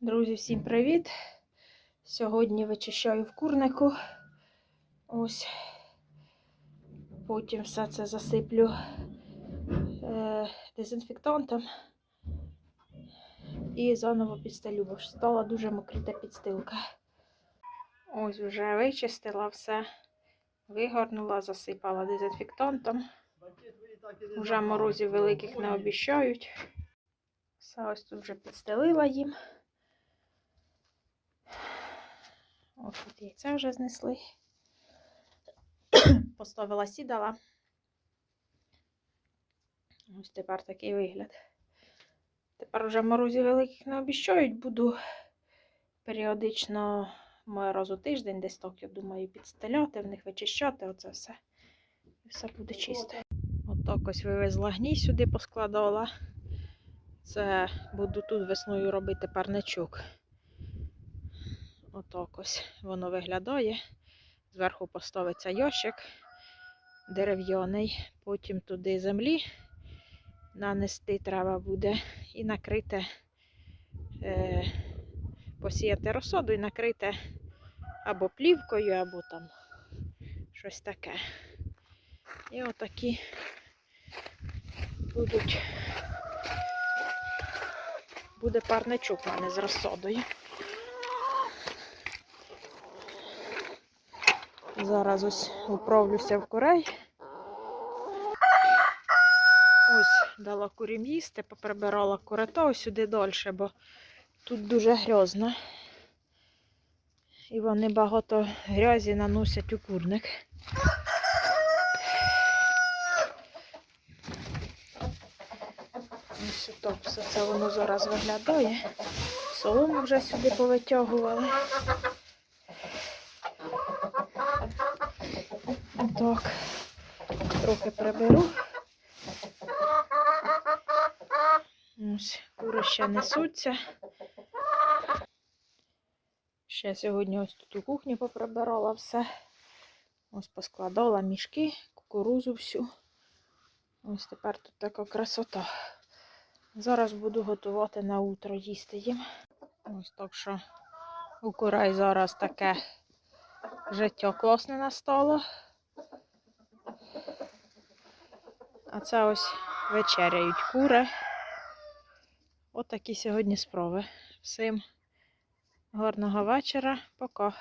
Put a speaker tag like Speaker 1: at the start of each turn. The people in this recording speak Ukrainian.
Speaker 1: Друзі, всім привіт! Сьогодні вичищаю в курнику. Ось. Потім все це засиплю е, дезінфектантом і заново підстелю, бо стала дуже мокрита підстилка. Ось вже вичистила все, вигорнула, засипала дезінфектантом. Уже морозів великих не обіщають. Все ось тут вже підстелила їм. Ось тут яйця вже знесли. Поставила сідала. Ось тепер такий вигляд. Тепер вже морозів великих не обіщають. Буду періодично, може, раз у тиждень, десь так, я думаю, підстеляти, в них вичищати оце все. І все буде чисто. Отак ось вивезла гній сюди, поскладала. Це буду тут весною робити парничок. Отак ось воно виглядає. Зверху поставиться ящик дерев'яний, потім туди землі нанести треба буде і накрити, е, посіяти розсаду і накрити або плівкою, або там щось таке. І отакі будуть буде парничок у мене з розсадою. Зараз ось управлюся в курей. Ось дала курям їсти, поприбирала курито ось сюди далі, бо тут дуже грязно. І вони багато грязі наносять у курник. Ось так все це воно зараз виглядає. Солому вже сюди повитягували. Так, трохи приберу. Ось, кури ще несуться. Ще сьогодні ось тут у кухні поприбирала все. Ось поскладала мішки, кукурузу всю. Ось тепер тут така красота. Зараз буду готувати на утро їсти їм. Ось так що у курей зараз таке життя класне настало. А це ось вечеряють кури. Отакі сьогодні спроби. Всім гарного вечора. Пока.